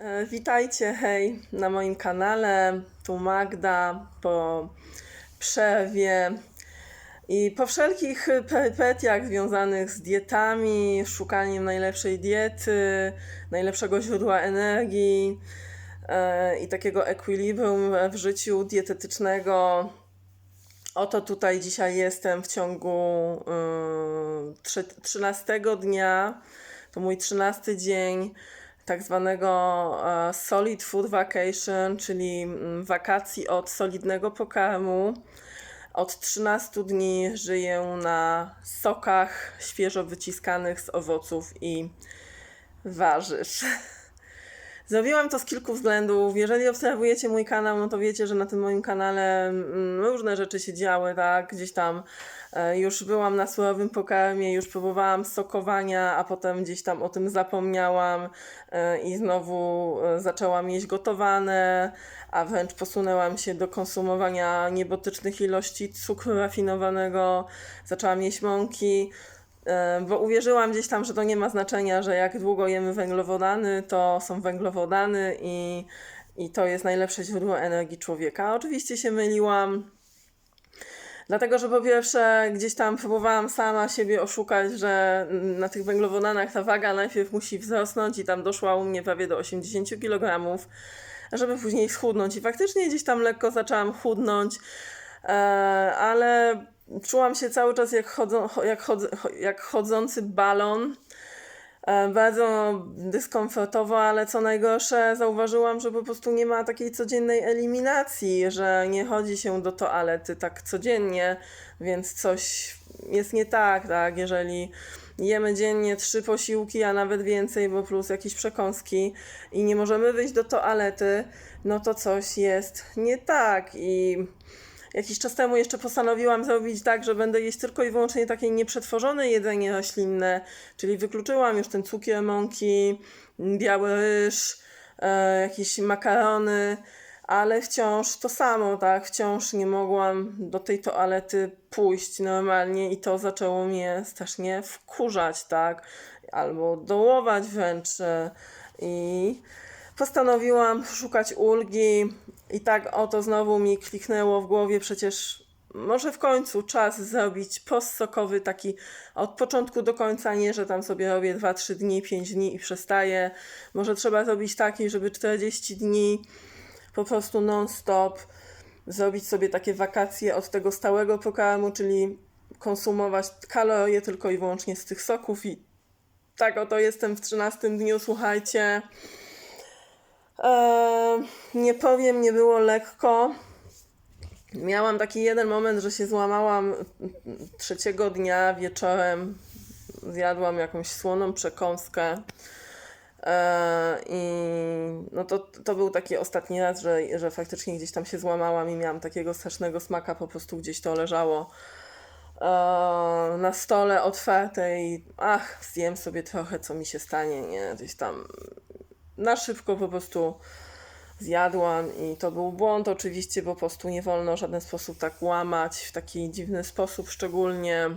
E, Witajcie, hej, na moim kanale. Tu Magda po przerwie i po wszelkich perypetiach związanych z dietami, szukaniem najlepszej diety, najlepszego źródła energii e, i takiego equilibrium w życiu dietetycznego. Oto tutaj dzisiaj jestem w ciągu y, trze- 13 dnia. To mój 13 dzień tak zwanego e, Solid Food Vacation, czyli mm, wakacji od solidnego pokarmu. Od 13 dni żyję na sokach świeżo wyciskanych z owoców i warzyw. Zrobiłam to z kilku względów. Jeżeli obserwujecie mój kanał, no to wiecie, że na tym moim kanale mm, różne rzeczy się działy, tak? Gdzieś tam e, już byłam na surowym pokarmie, już próbowałam sokowania, a potem gdzieś tam o tym zapomniałam e, i znowu e, zaczęłam jeść gotowane, a wręcz posunęłam się do konsumowania niebotycznych ilości cukru rafinowanego, zaczęłam jeść mąki. Bo uwierzyłam gdzieś tam, że to nie ma znaczenia, że jak długo jemy węglowodany, to są węglowodany i, i to jest najlepsze źródło energii człowieka. Oczywiście się myliłam. Dlatego, że po pierwsze gdzieś tam próbowałam sama siebie oszukać, że na tych węglowodanach ta waga najpierw musi wzrosnąć i tam doszła u mnie prawie do 80 kg, żeby później schudnąć. I faktycznie gdzieś tam lekko zaczęłam chudnąć, ale czułam się cały czas jak, chodzą, jak, chodzę, jak chodzący balon. E, Bardzo dyskomfortowo, ale co najgorsze, zauważyłam, że po prostu nie ma takiej codziennej eliminacji, że nie chodzi się do toalety tak codziennie, więc coś jest nie tak, tak? Jeżeli jemy dziennie trzy posiłki, a nawet więcej, bo plus jakieś przekąski i nie możemy wyjść do toalety, no to coś jest nie tak i Jakiś czas temu jeszcze postanowiłam zrobić tak, że będę jeść tylko i wyłącznie takie nieprzetworzone jedzenie roślinne, czyli wykluczyłam już ten cukier, mąki, biały ryż, e, jakieś makarony, ale wciąż to samo, tak? Wciąż nie mogłam do tej toalety pójść normalnie i to zaczęło mnie strasznie wkurzać, tak? Albo dołować wręcz. I postanowiłam szukać ulgi i tak oto znowu mi kliknęło w głowie, przecież może w końcu czas zrobić post sokowy taki od początku do końca, nie, że tam sobie robię 2-3 dni, 5 dni i przestaję. Może trzeba zrobić taki, żeby 40 dni po prostu non-stop zrobić sobie takie wakacje od tego stałego pokarmu, czyli konsumować kalorie tylko i wyłącznie z tych soków i tak oto jestem w 13 dniu, słuchajcie. Eee, nie powiem, nie było lekko. Miałam taki jeden moment, że się złamałam trzeciego dnia wieczorem. Zjadłam jakąś słoną przekąskę. Eee, I no to, to był taki ostatni raz, że, że faktycznie gdzieś tam się złamałam i miałam takiego strasznego smaka, po prostu gdzieś to leżało eee, na stole otwarte i ach, zjem sobie trochę, co mi się stanie, nie? Gdzieś tam na szybko po prostu zjadłam i to był błąd oczywiście, bo po prostu nie wolno w żaden sposób tak łamać w taki dziwny sposób szczególnie.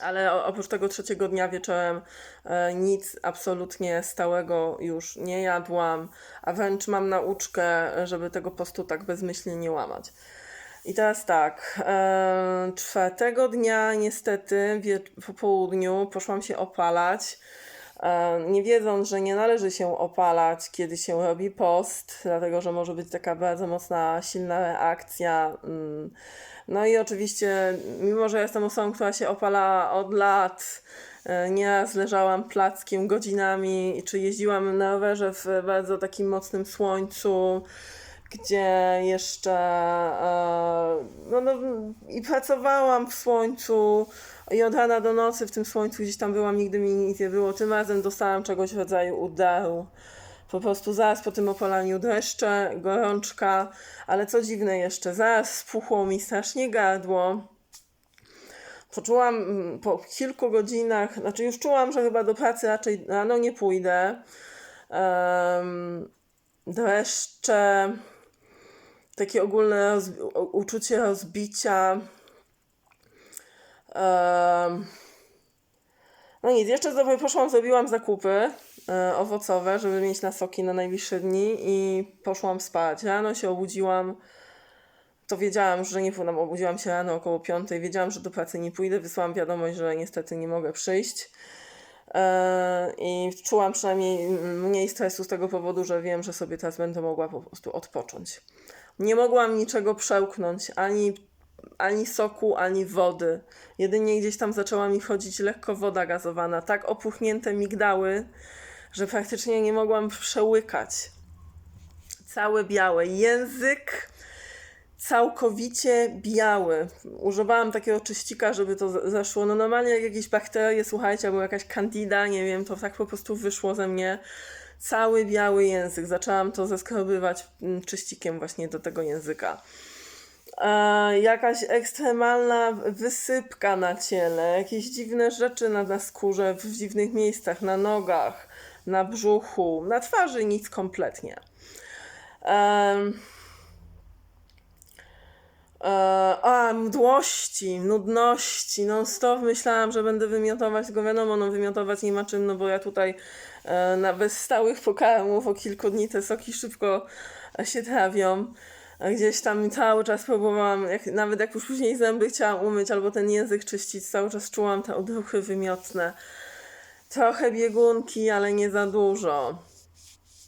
Ale oprócz tego trzeciego dnia wieczorem e, nic absolutnie stałego już nie jadłam, a wręcz mam nauczkę, żeby tego postu tak bezmyślnie nie łamać. I teraz tak, e, czwartego dnia niestety po południu poszłam się opalać. E, nie wiedząc, że nie należy się opalać, kiedy się robi post, dlatego że może być taka bardzo mocna, silna reakcja. Mm. No i oczywiście, mimo że jestem osobą, która się opala od lat, e, nieraz leżałam plackiem godzinami, czy jeździłam na rowerze w bardzo takim mocnym słońcu, gdzie jeszcze e, no, no, i pracowałam w słońcu i od rana do nocy w tym słońcu gdzieś tam byłam, nigdy mi nic nie było. Tym razem dostałam czegoś w rodzaju udaru. Po prostu zaraz po tym opalaniu dreszcze, gorączka, ale co dziwne jeszcze, zaraz spuchło mi strasznie gardło. Poczułam mm, po kilku godzinach, znaczy już czułam, że chyba do pracy raczej rano nie pójdę. Um, dreszcze, takie ogólne rozbi- uczucie rozbicia. No nic, jeszcze sobie poszłam, zrobiłam zakupy e, owocowe, żeby mieć na soki na najbliższe dni i poszłam spać. Rano się obudziłam, to wiedziałam, że nie pójdę, obudziłam się rano około piątej, wiedziałam, że do pracy nie pójdę, wysłałam wiadomość, że niestety nie mogę przyjść. E, I czułam przynajmniej mniej stresu z tego powodu, że wiem, że sobie teraz będę mogła po prostu odpocząć. Nie mogłam niczego przełknąć, ani, ani soku, ani wody. Jedynie gdzieś tam zaczęła mi chodzić lekko woda gazowana, tak opuchnięte migdały, że praktycznie nie mogłam przełykać. Całe białe. Język całkowicie biały. Używałam takiego czyścika, żeby to zeszło. No normalnie jak jakieś bakterie, słuchajcie, albo jakaś candida, nie wiem, to tak po prostu wyszło ze mnie. Cały biały język. Zaczęłam to zeskrobywać mm, czyścikiem właśnie do tego języka. E, jakaś ekstremalna wysypka na ciele, jakieś dziwne rzeczy na, na skórze, w dziwnych miejscach, na nogach, na brzuchu, na twarzy nic kompletnie. E, a, mdłości, nudności, non stop myślałam, że będę wymiotować, tylko wiadomo, no wymiotować nie ma czym, no bo ja tutaj e, na bez stałych pokarmów o kilku dni te soki szybko się trawią. A Gdzieś tam cały czas próbowałam, jak, nawet jak już później zęby chciałam umyć albo ten język czyścić, cały czas czułam te odruchy wymiotne. Trochę biegunki, ale nie za dużo.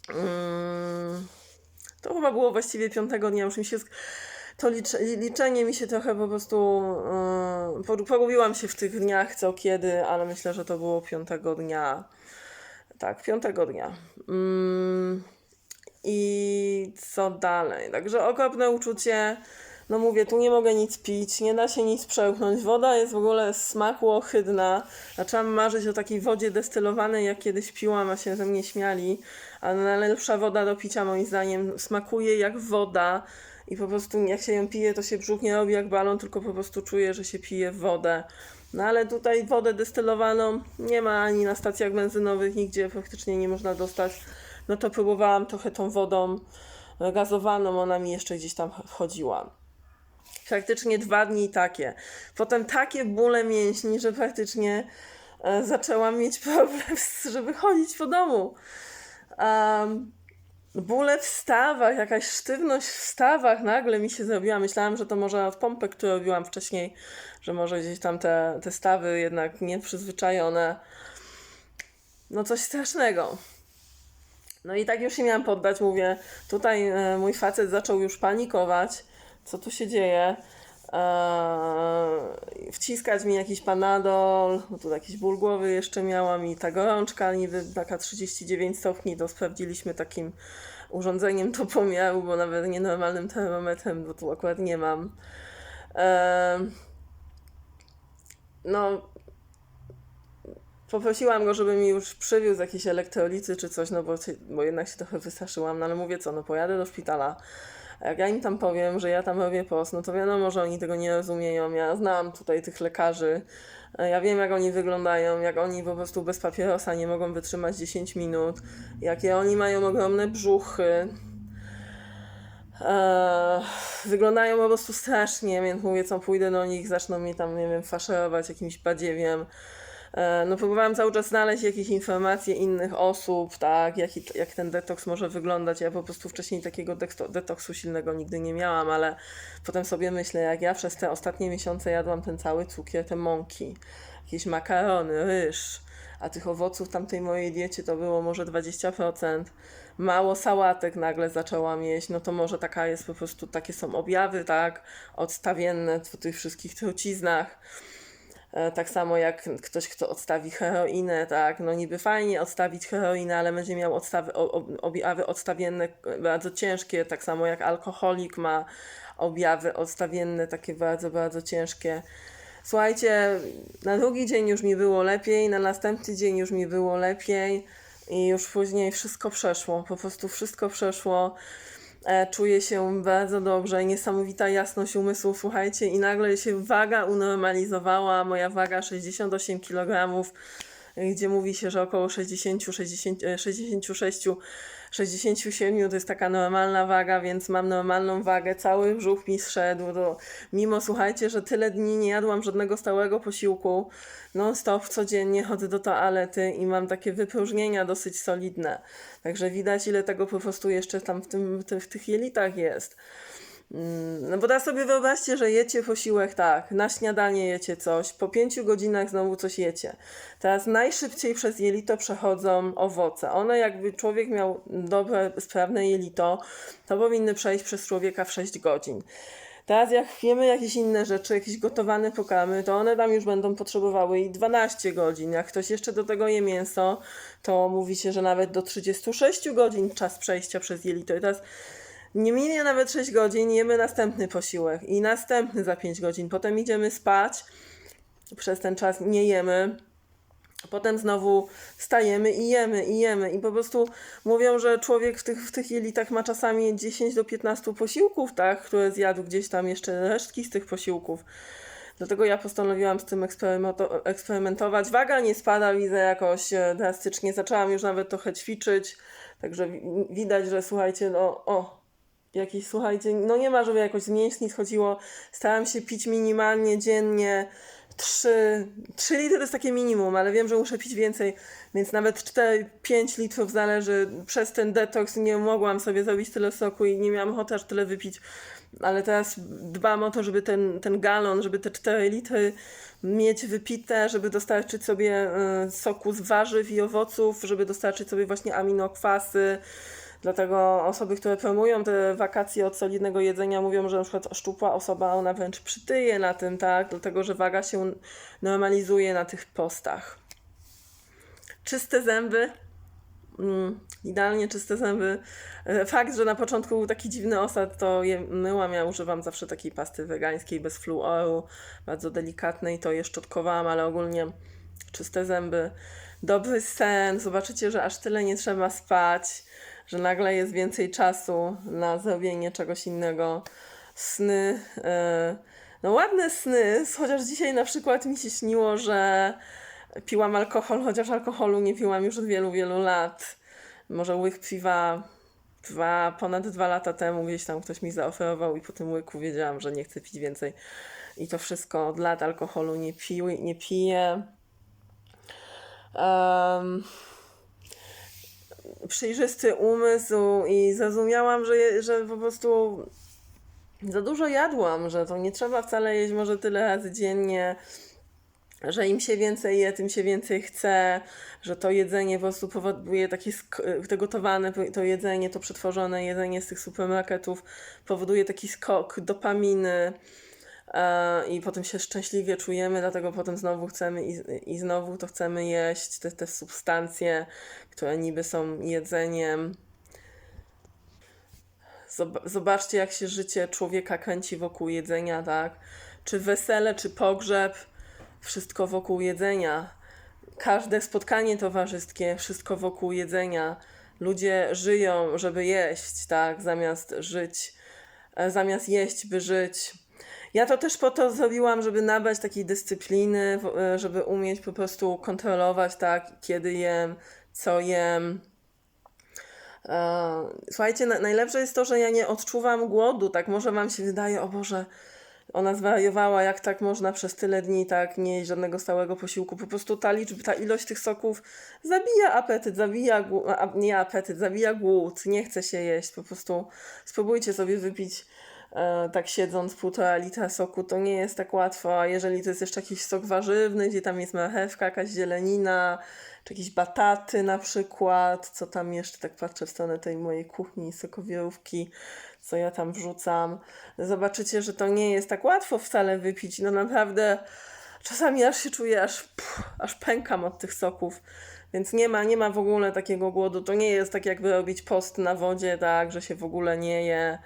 Mm. To chyba było właściwie piątego dnia, już mi się. To licz, liczenie mi się trochę po prostu. Yy, por- pogubiłam się w tych dniach, co kiedy, ale myślę, że to było piątego dnia. Tak, piątego dnia. Mm, I co dalej? Także okropne uczucie. No mówię, tu nie mogę nic pić, nie da się nic przełknąć. Woda jest w ogóle smaku ohydna. Zaczęłam marzyć o takiej wodzie destylowanej, jak kiedyś piłam, a się ze mnie śmiali. A najlepsza woda do picia moim zdaniem smakuje jak woda. I po prostu jak się ją pije, to się brzuch nie robi jak balon, tylko po prostu czuję, że się pije wodę. No ale tutaj wodę destylowaną nie ma ani na stacjach benzynowych, nigdzie praktycznie nie można dostać. No to próbowałam trochę tą wodą e, gazowaną, ona mi jeszcze gdzieś tam wchodziła. Praktycznie dwa dni takie. Potem takie bóle mięśni, że praktycznie e, zaczęłam mieć problem, żeby chodzić po domu. Um, bóle w stawach, jakaś sztywność w stawach nagle mi się zrobiła. Myślałam, że to może od pompek, które robiłam wcześniej, że może gdzieś tam te, te stawy jednak nieprzyzwyczajone. No coś strasznego. No i tak już się miałam poddać, mówię, tutaj e, mój facet zaczął już panikować, co tu się dzieje, e, wciskać mi jakiś panadol, no tu jakiś ból głowy jeszcze miałam i ta gorączka niby taka 39 stopni, to sprawdziliśmy takim urządzeniem do pomiaru, bo nawet nienormalnym termometrem, bo tu akurat nie mam. E, no, Poprosiłam go, żeby mi już przywiózł jakieś elektrolity czy coś, no bo, bo jednak się trochę wystraszyłam, no ale mówię co, no pojadę do szpitala. Jak ja im tam powiem, że ja tam robię post, no to wiadomo, że oni tego nie rozumieją. Ja znam tutaj tych lekarzy, e, ja wiem jak oni wyglądają, jak oni po prostu bez papierosa nie mogą wytrzymać 10 minut, jakie oni mają ogromne brzuchy. Eee, wyglądają po prostu strasznie, więc mówię co, pójdę do nich, zaczną mnie tam, nie wiem, faszerować jakimś badziewiem. E, No, próbowałam cały czas znaleźć jakieś informacje innych osób, tak, jak, jak ten detoks może wyglądać. Ja po prostu wcześniej takiego detoksu silnego nigdy nie miałam, ale potem sobie myślę, jak ja przez te ostatnie miesiące jadłam ten cały cukier, te mąki, jakieś makarony, ryż, a tych owoców tamtej mojej diecie to było może 20%. Mało sałatek nagle zaczęłam jeść, no to może taka jest po prostu, takie są objawy, tak, odstawienne w tych wszystkich truciznach. E, Tak samo jak ktoś, kto odstawi heroinę, tak, no niby fajnie odstawić heroinę, ale będzie miał odstawy, objawy odstawienne bardzo ciężkie, tak samo jak alkoholik ma objawy odstawienne takie bardzo, bardzo ciężkie. Słuchajcie, na drugi dzień już mi było lepiej, na następny dzień już mi było lepiej i już później wszystko przeszło, po prostu wszystko przeszło. E, Czuję się bardzo dobrze, niesamowita jasność umysłu, słuchajcie, i nagle się waga unormalizowała, moja waga 68 kg. Gdzie mówi się, że około 60, 60, e, 66, 67 to jest taka normalna waga, więc mam normalną wagę, cały brzuch mi zszedł, to mimo słuchajcie, że tyle dni nie jadłam żadnego stałego posiłku, non stop codziennie chodzę do toalety i mam takie wypróżnienia dosyć solidne, także widać ile tego po prostu jeszcze tam w, tym, w tych jelitach jest. Mm, No bo teraz sobie wyobraźcie, że jecie posiłek tak, na śniadanie jecie coś, po pięciu godzinach znowu coś jecie. Teraz najszybciej przez jelito przechodzą owoce. One jakby człowiek miał dobre, sprawne jelito, to powinny przejść przez człowieka w 6 godzin. Teraz jak jemy jakieś inne rzeczy, jakieś gotowane pokarmy, to one tam już będą potrzebowały i 12 godzin. Jak ktoś jeszcze do tego je mięso, to mówi się, że nawet do 36 godzin czas przejścia przez jelito. I teraz nie minie nawet 6 godzin, jemy następny posiłek i następny za 5 godzin. Potem idziemy spać, przez ten czas nie jemy. Potem znowu wstajemy i jemy, i jemy. I po prostu mówią, że człowiek w tych, w tych jelitach ma czasami 10 do 15 posiłków, tak, które zjadł gdzieś tam jeszcze resztki z tych posiłków. Dlatego ja postanowiłam z tym eksperymento- eksperymentować. Waga nie spada, widzę jakoś e, drastycznie. Zaczęłam już nawet trochę ćwiczyć. Także wi- widać, że słuchajcie, no o, jakieś, słuchajcie, no nie ma, żeby jakoś zmniejszyć, nic chodziło. Starałam się pić minimalnie dziennie 3, 3 litry to jest takie minimum, ale wiem, że muszę pić więcej, więc nawet 4-5 litrów zależy. Przez ten detoks nie mogłam sobie zrobić tyle soku i nie miałam ochoty aż tyle wypić, ale teraz dbam o to, żeby ten, ten galon, żeby te 4 litry mieć wypite, żeby dostarczyć sobie e, soku z warzyw i owoców, żeby dostarczyć sobie właśnie aminokwasy. Dlatego osoby, które promują te wakacje od solidnego jedzenia, mówią, że na przykład szczupła osoba, ona wręcz przytyje na tym, tak? Dlatego, że waga się normalizuje na tych postach. Czyste zęby. Mm, idealnie czyste zęby. E, Fakt, że na początku był taki dziwny osad, to je myłam. Ja używam zawsze takiej pasty wegańskiej bez fluoru, bardzo delikatnej, to je szczotkowałam, ale ogólnie czyste zęby. Dobry sen. Zobaczycie, że aż tyle nie trzeba spać, że nagle jest więcej czasu na zrobienie czegoś innego. Sny. e, No ładne sny, chociaż dzisiaj na przykład mi się śniło, że piłam alkohol, chociaż alkoholu nie piłam już od wielu, wielu lat. Może łyk piwa dwa, ponad dwa lata temu gdzieś tam ktoś mi zaoferował i po tym łyku wiedziałam, że nie chcę pić więcej. I to wszystko od lat alkoholu nie, piły, nie piję. Em, przejrzysty umysł i zrozumiałam, że, że po prostu za dużo jadłam, że to nie trzeba wcale jeść może tyle razy dziennie, że im się więcej je, tym się więcej chce, że to jedzenie po prostu powoduje taki, sk- te gotowane, to jedzenie, to przetworzone jedzenie z tych supermarketów powoduje taki skok dopaminy i potem się szczęśliwie czujemy, dlatego potem znowu chcemy i, i znowu to chcemy jeść te, te substancje, które niby są jedzeniem. Zob- Zobaczcie, jak się życie człowieka kręci wokół jedzenia, tak? Czy wesele, czy pogrzeb, wszystko wokół jedzenia. Każde spotkanie towarzyskie, wszystko wokół jedzenia. Ludzie żyją, żeby jeść, tak? Zamiast żyć, e, zamiast jeść, by żyć. Ja to też po to zrobiłam, żeby nabrać takiej dyscypliny, e, żeby umieć po prostu kontrolować, tak? Kiedy jem, co jem. E, Słuchajcie, na, najlepsze jest to, że ja nie odczuwam głodu, tak może wam się wydaje, o Boże, ona zwariowała, jak tak można przez tyle dni tak nie jeść żadnego stałego posiłku. Po prostu ta liczba, ta ilość tych soków zabija apetyt, zabija nie apetyt, zabija głód, nie chce się jeść. Po prostu spróbujcie sobie wypić tak siedząc półtora litra soku, to nie jest tak łatwo, a jeżeli to jest jeszcze jakiś sok warzywny, gdzie tam jest marchewka, jakaś zielenina, czy jakieś bataty na przykład, co tam jeszcze, tak patrzę w stronę tej mojej kuchni, sokowiorówki, co ja tam wrzucam. Zobaczycie, że to nie jest tak łatwo wcale wypić. No naprawdę czasami aż się czuję, aż, pff, aż pękam od tych soków. Więc nie ma, nie ma w ogóle takiego głodu. To nie jest tak jakby robić post na wodzie, tak, że się w ogóle nie je.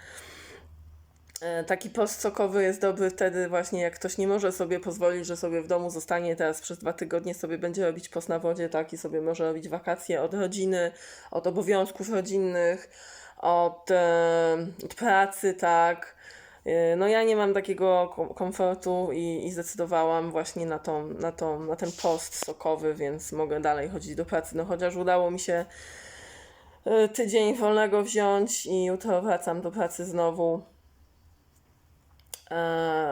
E, Taki post sokowy jest dobry wtedy właśnie, jak ktoś nie może sobie pozwolić, że sobie w domu zostanie teraz przez dwa tygodnie, sobie będzie robić post na wodzie, tak, i sobie może robić wakacje od rodziny, od obowiązków rodzinnych, od, e, od pracy, tak, Y, No ja nie mam takiego kom- komfortu i, i zdecydowałam właśnie na, tą, na, tą, na ten post sokowy, więc mogę dalej chodzić do pracy. No chociaż udało mi się y, tydzień wolnego wziąć i jutro wracam do pracy znowu. E,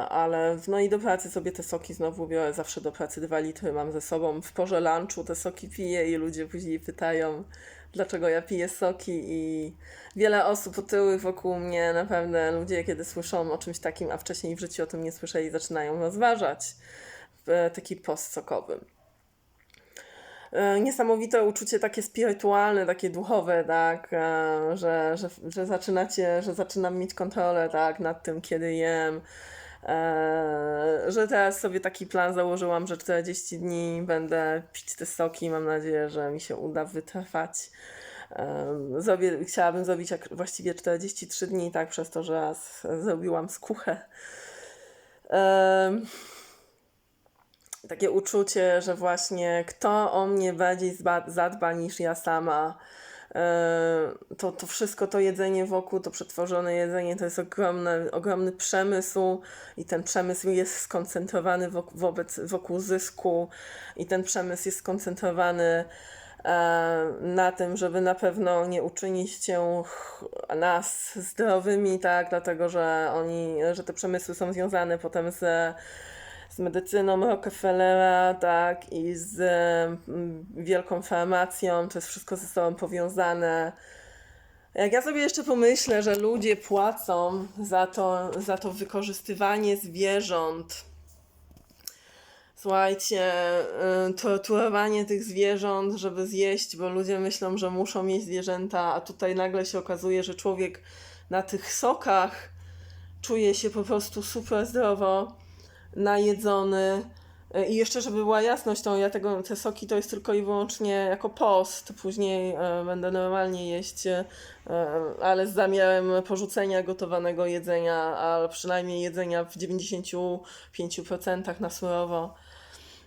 ale no i do pracy sobie te soki znowu biorę, zawsze do pracy dwa litry mam ze sobą. W porze lunchu te soki piję i ludzie później pytają, dlaczego ja piję soki i wiele osób otyłych wokół mnie, naprawdę ludzie kiedy słyszą o czymś takim, a wcześniej w życiu o tym nie słyszeli, zaczynają rozważać e, taki post sokowy. E, Niesamowite uczucie takie spirytualne, takie duchowe, tak, e, że, że, że zaczynacie, że zaczynam mieć kontrolę, tak, nad tym, kiedy jem, e, że teraz sobie taki plan założyłam, że 40 dni będę pić te soki, mam nadzieję, że mi się uda wytrwać. Zrobię, chciałabym zrobić jak właściwie 43 dni, tak, przez to, że zrobiłam skuchę. Takie uczucie, że właśnie kto o mnie bardziej zadba niż ja sama. E, To, to wszystko, to jedzenie wokół, to przetworzone jedzenie, to jest ogromny, ogromny przemysł i ten przemysł jest skoncentrowany wok- wobec, wokół zysku i ten przemysł jest skoncentrowany e, na tym, żeby na pewno nie uczynić cię nas zdrowymi, tak, dlatego że oni, że te przemysły są związane potem ze z medycyną Rockefellera, tak, i z mm, wielką farmacją, to jest wszystko ze sobą powiązane. Jak ja sobie jeszcze pomyślę, że ludzie płacą za to, za to wykorzystywanie zwierząt, słuchajcie, y, torturowanie tych zwierząt, żeby zjeść, bo ludzie myślą, że muszą mieć zwierzęta, a tutaj nagle się okazuje, że człowiek na tych sokach czuje się po prostu super zdrowo najedzony. E, I jeszcze, żeby była jasność, to ja tego, te soki to jest tylko i wyłącznie jako post. Później e, będę normalnie jeść, e, ale z zamiarem porzucenia gotowanego jedzenia, ale przynajmniej jedzenia w 95% na surowo.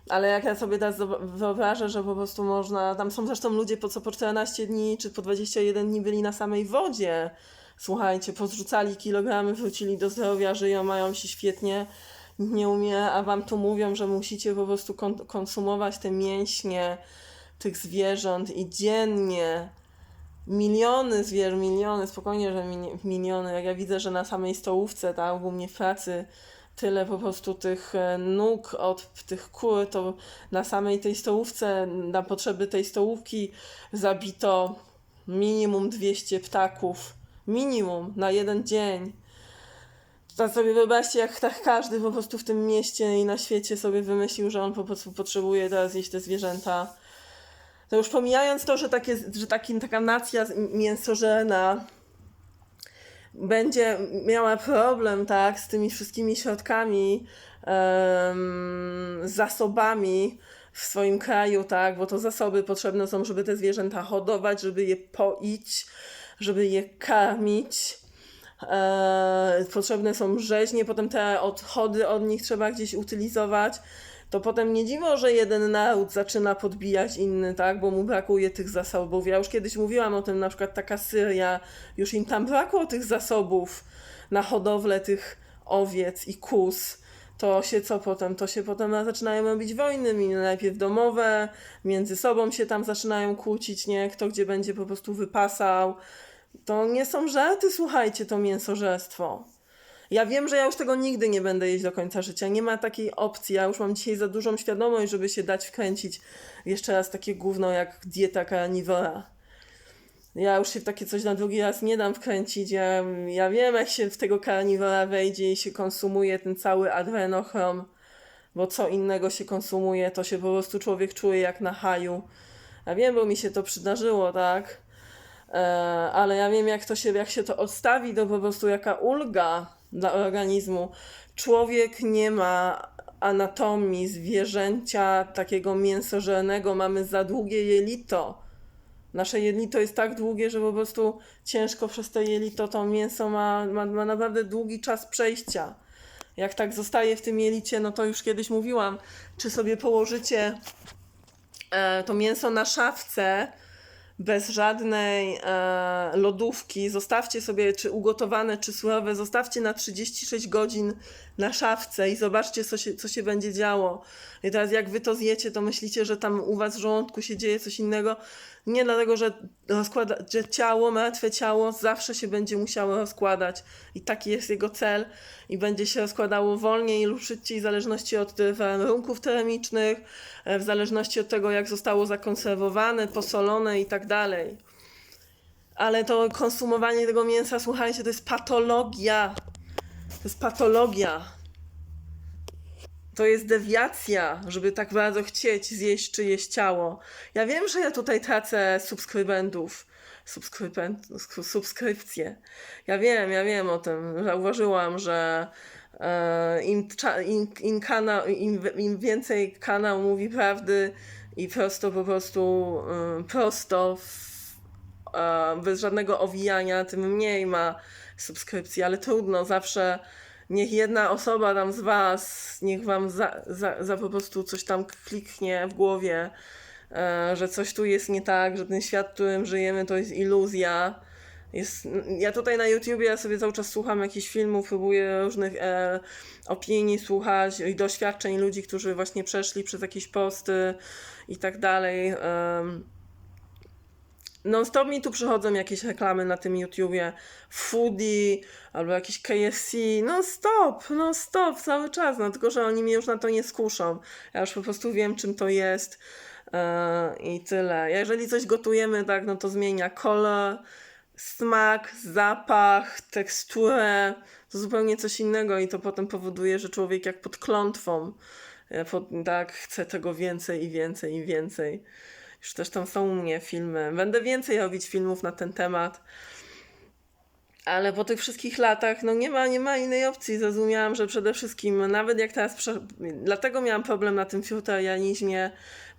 Ale jak ja sobie teraz wyobrażę, że po prostu można, tam są zresztą ludzie po co po 14 dni czy po 21 dni byli na samej wodzie. Słuchajcie, pozrzucali kilogramy, wrócili do zdrowia, żyją, mają się świetnie nie umie, a wam tu mówią, że musicie po prostu kon- konsumować te mięśnie tych zwierząt i dziennie miliony zwierząt, miliony, spokojnie, że miliony, jak ja widzę, że na samej stołówce, tak, u mnie w pracy tyle po prostu tych e, nóg od tych kur, to na samej tej stołówce, na potrzeby tej stołówki zabito minimum 200 ptaków. Minimum na jeden dzień. To sobie wyobraźcie, jak tak każdy po prostu w tym mieście i na świecie sobie wymyślił, że on po prostu potrzebuje teraz jeść te zwierzęta. To już pomijając to, że, takie, że taki, taka nacja mięsożerna będzie miała problem, tak, z tymi wszystkimi środkami, em, zasobami w swoim kraju, tak, bo to zasoby potrzebne są, żeby te zwierzęta hodować, żeby je poić, żeby je karmić. E, potrzebne są rzeźnie, potem te odchody od nich trzeba gdzieś utylizować. To potem nie dziwo, że jeden naród zaczyna podbijać inny, tak, bo mu brakuje tych zasobów. Ja już kiedyś mówiłam o tym, na przykład taka Syria, już im tam brakło tych zasobów na hodowlę tych owiec i kus. To się co potem? To się potem zaczynają robić wojny, najpierw domowe, między sobą się tam zaczynają kłócić, nie? Kto gdzie będzie po prostu wypasał. To nie są żarty, słuchajcie, to mięsożerstwo. Ja wiem, że ja już tego nigdy nie będę jeść do końca życia. Nie ma takiej opcji. Ja już mam dzisiaj za dużą świadomość, żeby się dać wkręcić jeszcze raz takie gówno jak dieta karniwora. Ja już się w takie coś na drugi raz nie dam wkręcić. Ja, ja wiem, jak się w tego karniwora wejdzie i się konsumuje ten cały adrenochrom, bo co innego się konsumuje, to się po prostu człowiek czuje jak na haju. Ja wiem, bo mi się to przydarzyło, tak? E, ale ja wiem, jak to się, jak się to odstawi, to po prostu jaka ulga dla organizmu. Człowiek nie ma anatomii zwierzęcia takiego mięsożernego, mamy za długie jelito. Nasze jelito jest tak długie, że po prostu ciężko przez to jelito to mięso ma, ma, ma naprawdę długi czas przejścia. Jak tak zostaje w tym jelicie, no to już kiedyś mówiłam, czy sobie położycie e, to mięso na szafce, bez żadnej e, lodówki. Zostawcie sobie, czy ugotowane, czy surowe, zostawcie na 36 godzin na szafce i zobaczcie, co się, co się będzie działo. I teraz, jak wy to zjecie, to myślicie, że tam u was w żołądku się dzieje coś innego. Nie dlatego, że, rozkłada, że ciało, martwe ciało zawsze się będzie musiało rozkładać i taki jest jego cel i będzie się rozkładało wolniej lub szybciej w zależności od tych warunków termicznych, e, w zależności od tego, jak zostało zakonserwowane, posolone i tak dalej. Ale to konsumowanie tego mięsa, słuchajcie, to jest patologia. To jest patologia. To jest dewiacja, żeby tak bardzo chcieć zjeść czyjeś ciało. Ja wiem, że ja tutaj tracę subskrybentów, subskrybent, subskrypcje. Ja wiem, ja wiem o tym. Zauważyłam, że e, im, im, im, kanał, im, im więcej kanał mówi prawdy i prosto po prostu e, prosto w, e, bez żadnego owijania, tym mniej ma subskrypcji, ale trudno, zawsze niech jedna osoba tam z was, niech wam za, za, za po prostu coś tam kliknie w głowie, e, że coś tu jest nie tak, że ten świat, w którym żyjemy, to jest iluzja. Jest, ja tutaj na YouTubie sobie cały czas słucham jakichś filmów, próbuję różnych e, opinii słuchać i doświadczeń ludzi, którzy właśnie przeszli przez jakieś posty i tak dalej. em. Non stop mi tu przychodzą jakieś reklamy na tym YouTubie, foodie albo jakieś KFC, non stop, non stop, cały czas, no tylko, że oni mnie już na to nie skuszą. Ja już po prostu wiem, czym to jest e, i tyle. Jeżeli coś gotujemy, tak, no to zmienia kolor, smak, zapach, teksturę, to zupełnie coś innego i to potem powoduje, że człowiek jak pod klątwą, e, pod, tak, chce tego więcej i więcej i więcej. Już też tam są u mnie filmy. Będę więcej robić filmów na ten temat. Ale po tych wszystkich latach, no nie ma, nie ma innej opcji. Zrozumiałam, że przede wszystkim, nawet jak teraz, dlatego miałam problem na tym fiutarianizmie,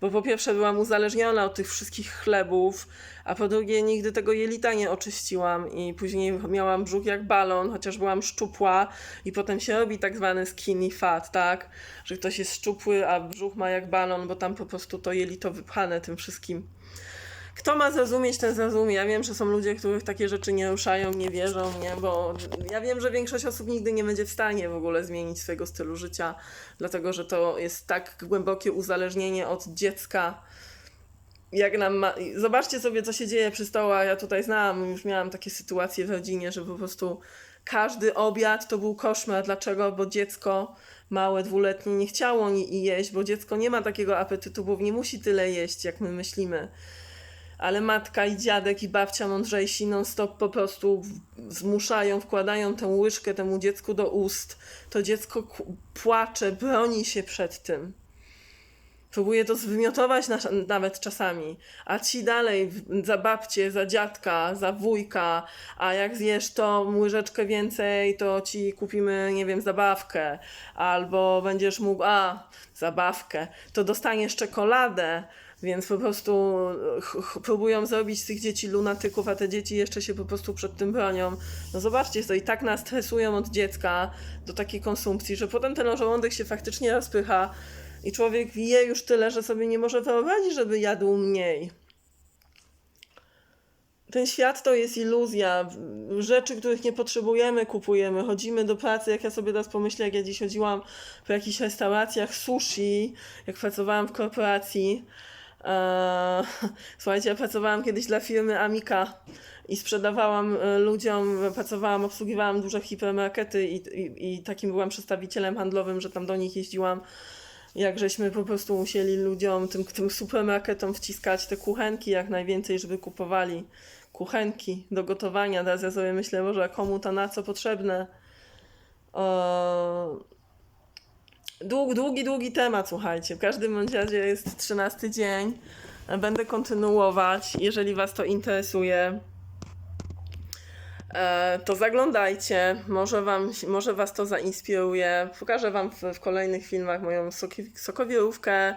bo po pierwsze byłam uzależniona od tych wszystkich chlebów, a po drugie nigdy tego jelita nie oczyściłam i później miałam brzuch jak balon, chociaż byłam szczupła i potem się robi tak zwany skinny fat, tak? Że ktoś jest szczupły, a brzuch ma jak balon, bo tam po prostu to jelito wypchane tym wszystkim. Kto ma zrozumieć, ten zrozumie. Ja wiem, że są ludzie, których takie rzeczy nie ruszają, nie wierzą, nie, bo ja wiem, że większość osób nigdy nie będzie w stanie w ogóle zmienić swojego stylu życia, dlatego że to jest tak głębokie uzależnienie od dziecka. Jak nam ma... Zobaczcie sobie, co się dzieje przy stołach. Ja tutaj znam, już miałam takie sytuacje w rodzinie, że po prostu każdy obiad to był koszmar. Dlaczego? Bo dziecko małe, dwuletnie nie chciało ni- jeść, bo dziecko nie ma takiego apetytu, bo nie musi tyle jeść, jak my myślimy ale matka i dziadek i babcia mądrzejsi non-stop po prostu zmuszają, wkładają tę łyżkę temu dziecku do ust. To dziecko płacze, broni się przed tym. Próbuje to zwymiotować na, nawet czasami, a ci dalej za babcię, za dziadka, za wujka, a jak zjesz to łyżeczkę więcej, to ci kupimy, nie wiem, zabawkę, albo będziesz mógł, a, zabawkę, to dostaniesz czekoladę, więc po prostu próbują zrobić z tych dzieci lunatyków, a te dzieci jeszcze się po prostu przed tym bronią. No zobaczcie, to i tak nas stresują od dziecka do takiej konsumpcji, że potem ten żołądek się faktycznie rozpycha i człowiek je już tyle, że sobie nie może wyobrazić, żeby jadł mniej. Ten świat to jest iluzja. Rzeczy, których nie potrzebujemy, kupujemy. Chodzimy do pracy. Jak ja sobie teraz pomyślę, jak ja dziś chodziłam po jakichś restauracjach sushi, jak pracowałam w korporacji. Eee, słuchajcie, ja pracowałam kiedyś dla firmy Amika i sprzedawałam e, ludziom, pracowałam, obsługiwałam duże hipermarkety i, i, i takim byłam przedstawicielem handlowym, że tam do nich jeździłam. Jak żeśmy po prostu musieli ludziom, tym, tym supermarketom wciskać te kuchenki jak najwięcej, żeby kupowali kuchenki do gotowania. Teraz ja sobie myślę, może komu to na co potrzebne. Eee, Dług, długi, długi temat, słuchajcie. W każdym bądź razie jest 13 dzień. Będę kontynuować. Jeżeli Was to interesuje, e, to zaglądajcie. Może, wam, może Was to zainspiruje. Pokażę Wam w, w kolejnych filmach moją soki, sokowiórówkę,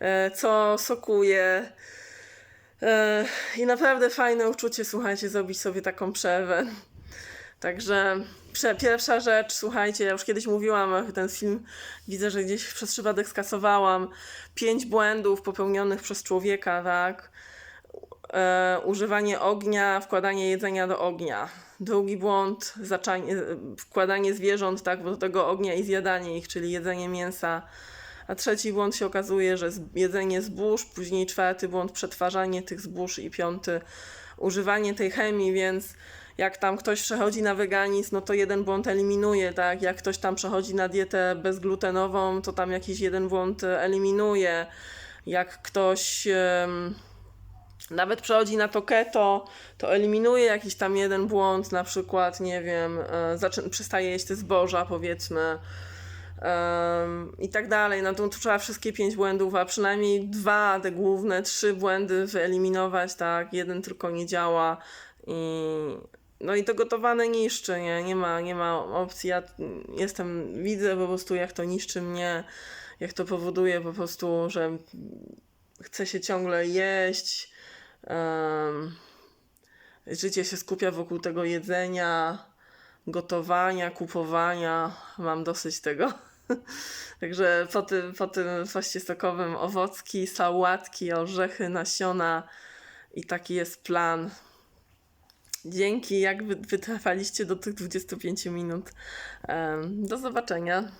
e, co sokuję. E, I naprawdę fajne uczucie, słuchajcie, zrobić sobie taką przerwę. Także pierwsza rzecz, słuchajcie, ja już kiedyś mówiłam, ten film widzę, że gdzieś przez przypadek skasowałam. Pięć błędów popełnionych przez człowieka, tak? e, używanie ognia, wkładanie jedzenia do ognia. Drugi błąd, zaczanie, wkładanie zwierząt tak, do tego ognia i zjadanie ich, czyli jedzenie mięsa. A trzeci błąd się okazuje, że jedzenie zbóż, później czwarty błąd przetwarzanie tych zbóż i piąty używanie tej chemii, więc jak tam ktoś przechodzi na weganizm, no to jeden błąd eliminuje, tak? Jak ktoś tam przechodzi na dietę bezglutenową, to tam jakiś jeden błąd e, eliminuje. Jak ktoś nawet przechodzi na to keto, to eliminuje jakiś tam jeden błąd, na przykład, nie wiem, e, zaczy- przestaje jeść te zboża, powiedzmy, em, i tak dalej. No to tu trzeba wszystkie pięć błędów, a przynajmniej dwa, te główne, trzy błędy wyeliminować, tak? Jeden tylko nie działa i no i to gotowane niszczy, nie? Nie ma, nie ma opcji. Ja jestem, widzę po prostu, jak to niszczy mnie, jak to powoduje po prostu, że chce się ciągle jeść. em, życie się skupia wokół tego jedzenia, gotowania, kupowania. Mam dosyć tego. Także po tym, po tym faście stokowym owocki, sałatki, orzechy, nasiona i taki jest plan. Dzięki, jak wy- wytrwaliście do tych 25 minut. Do zobaczenia.